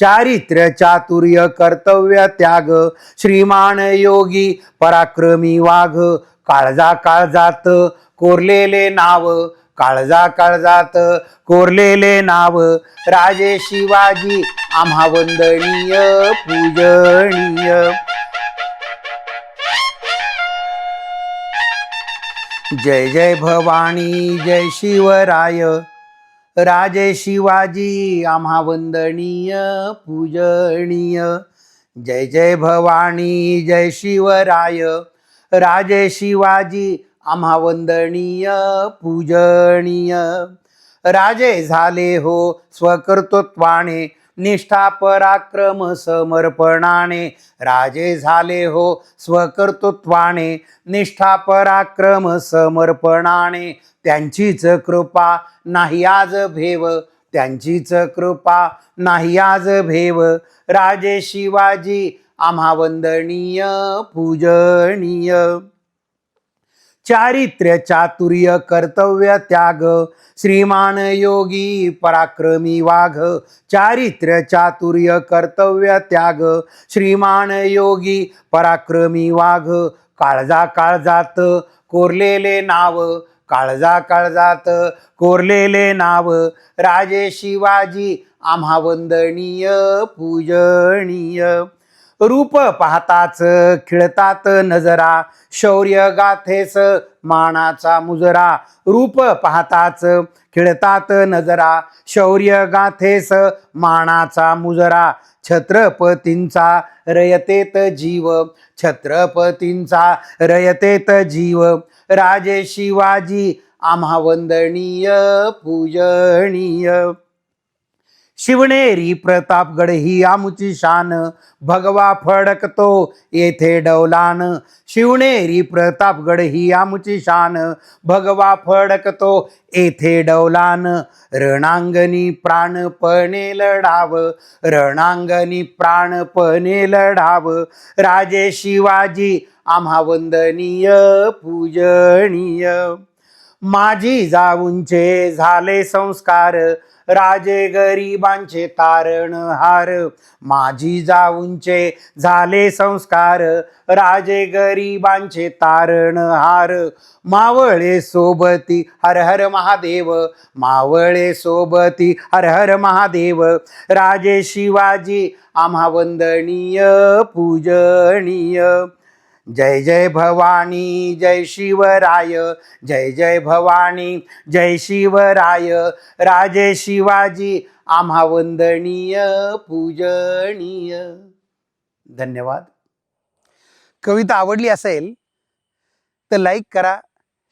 चारित्र्य चातुर्य कर्तव्य त्याग. श्रीमान योगी पराक्रमी वाघ. काळजा काळजात कोरलेले नाव. काळजा काळजात कोरलेले नाव. राजे शिवाजी आम्हा वंदनीय पूजनीय. जय जय भवानी जय शिवराय. राजे शिवाजी आम्हा वंदनीय पूजनीय. जय जय भवानी जय शिवराय. राजे शिवाजी आम्हा वंदनीय पूजनीय. राजे झाले हो स्वकर्तृत्वाने निष्ठा पराक्रम समर्पणाने. राजे झाले हो स्वकर्तृत्वाने. निष्ठा पराक्रम समर्पणाने. त्यांचीच कृपा नाही आज भेव. त्यांचीच कृपा नाही आज भेव. राजे शिवाजी आम्हा वंदनीय पूजनीय. चारित्र्य चातुर्य कर्तव्य त्याग. श्रीमान योगी पराक्रमी वाघ. चारित्र्य चातुर्य कर्तव्य त्याग. श्रीमान योगी पराक्रमी वाघ. काळजा काळजात कोरलेले नाव. काळजा काळजात कोरलेले नाव. राजे शिवाजी आम्हा वंदनीय पूजनीय. रूप पाहताच खिळतात नजरा शौर्य गाथेस मानाचा मुजरा. रूप पाहताच खिळतात नजरा शौर्य गाथेस मानाचा मुजरा. छत्रपतींचा रयतेत जीव छत्रपतींचा रयतेत जीव. राजे शिवाजी आम्हा वंदनीय पूजनीय. शिवनेरी प्रतापगड ही आमुची शान. भगवा फडकतो येथे डौलान. शिवनेरी प्रतापगड ही आमुची शान. भगवा फडकतो येथे डौलान. रणांगणी प्राणपणे लढाव. रणांगणी प्राणपणे लढाव. राजे शिवाजी आम्हा वंदनीय पूजनीय. माझी जाऊंचे झाले संस्कार. राजे गरिबांचे तारणहार माझी जाऊंचे झाले संस्कार राजे गरिबांचे तारणहार मावळे सोबती हर हर महादेव मावळे सोबती हर हर महादेव. राजे शिवाजी आम्हा वंदनीय पूजनीय. जय जय भवानी जय शिवराय जय जय भवानी जय शिवराय राजे शिवाजी आम्हा वंदनीय पूजनीय. धन्यवाद. कविता आवडली असेल तर लाईक करा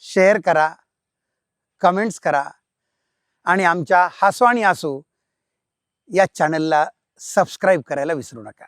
शेअर करा कमेंट्स करा आणि आमच्या हसवाणी असो या चॅनलला सबस्क्राईब करायला विसरू नका.